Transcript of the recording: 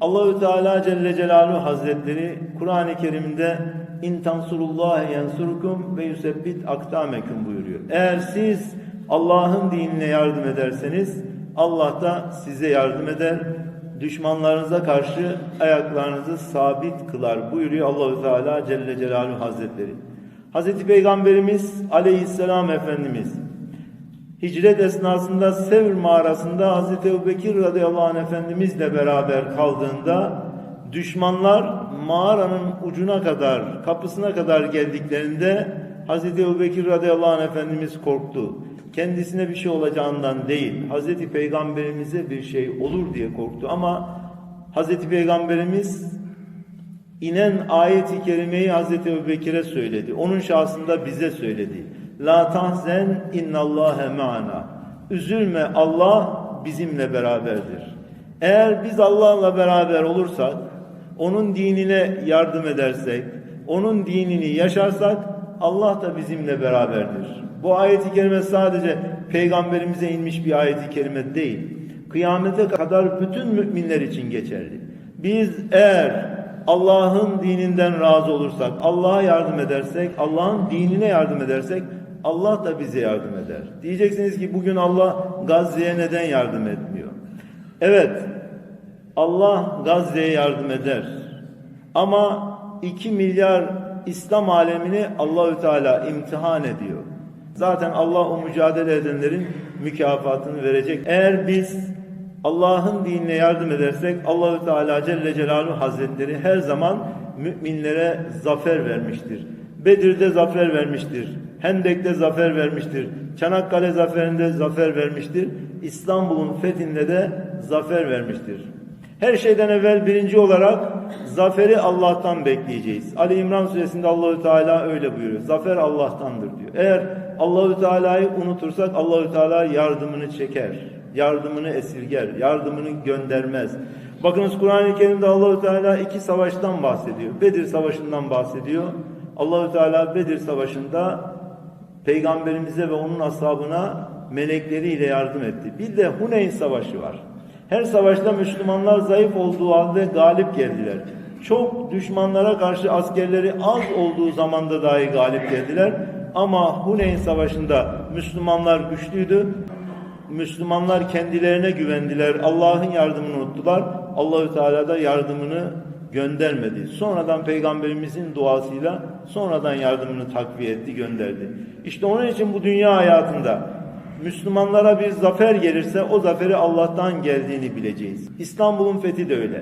Allahü Teala Celle Celaluhu Hazretleri Kur'an-ı Kerim'de in tansurullahi yansurkum ve yusebbit akdamekum buyuruyor. Eğer siz Allah'ın dinine yardım ederseniz Allah da size yardım eder. Düşmanlarınıza karşı ayaklarınızı sabit kılar buyuruyor Allahü Teala Celle Celaluhu Hazretleri. Hazreti Peygamberimiz Aleyhisselam Efendimiz Hicret esnasında Sevr mağarasında Hazreti Ebubekir radıyallahu anh efendimizle beraber kaldığında düşmanlar mağaranın ucuna kadar, kapısına kadar geldiklerinde Hazreti Ebubekir radıyallahu anh efendimiz korktu. Kendisine bir şey olacağından değil, Hazreti Peygamberimize bir şey olur diye korktu ama Hazreti Peygamberimiz inen ayet-i kerimeyi Hazreti Ebubekir'e söyledi. Onun şahsında bize söyledi. La tahzen innallâhe ma'ana. Üzülme Allah bizimle beraberdir. Eğer biz Allah'la beraber olursak, onun dinine yardım edersek, onun dinini yaşarsak Allah da bizimle beraberdir. Bu ayet-i kerime sadece peygamberimize inmiş bir ayet-i kerime değil. Kıyamete kadar bütün müminler için geçerli. Biz eğer Allah'ın dininden razı olursak, Allah'a yardım edersek, Allah'ın dinine yardım edersek Allah da bize yardım eder. Diyeceksiniz ki bugün Allah Gazze'ye neden yardım etmiyor? Evet, Allah Gazze'ye yardım eder. Ama 2 milyar İslam alemini Allahü Teala imtihan ediyor. Zaten Allah o mücadele edenlerin mükafatını verecek. Eğer biz Allah'ın dinine yardım edersek Allahü Teala Celle Celaluhu Hazretleri her zaman müminlere zafer vermiştir. Bedir'de zafer vermiştir. Hendek'te zafer vermiştir. Çanakkale zaferinde zafer vermiştir. İstanbul'un fethinde de zafer vermiştir. Her şeyden evvel birinci olarak zaferi Allah'tan bekleyeceğiz. Ali İmran suresinde Allahü Teala öyle buyuruyor. Zafer Allah'tandır diyor. Eğer Allahü Teala'yı unutursak Allahü Teala yardımını çeker. Yardımını esirger, yardımını göndermez. Bakınız Kur'an-ı Kerim'de Allahü Teala iki savaştan bahsediyor. Bedir Savaşı'ndan bahsediyor. Allahü Teala Bedir Savaşı'nda peygamberimize ve onun ashabına melekleriyle yardım etti. Bir de Huneyn Savaşı var. Her savaşta Müslümanlar zayıf olduğu halde galip geldiler. Çok düşmanlara karşı askerleri az olduğu zamanda dahi galip geldiler. Ama Huneyn Savaşı'nda Müslümanlar güçlüydü. Müslümanlar kendilerine güvendiler. Allah'ın yardımını unuttular. Allahü Teala da yardımını göndermedi. Sonradan peygamberimizin duasıyla sonradan yardımını takviye etti, gönderdi. İşte onun için bu dünya hayatında Müslümanlara bir zafer gelirse o zaferi Allah'tan geldiğini bileceğiz. İstanbul'un fethi de öyle.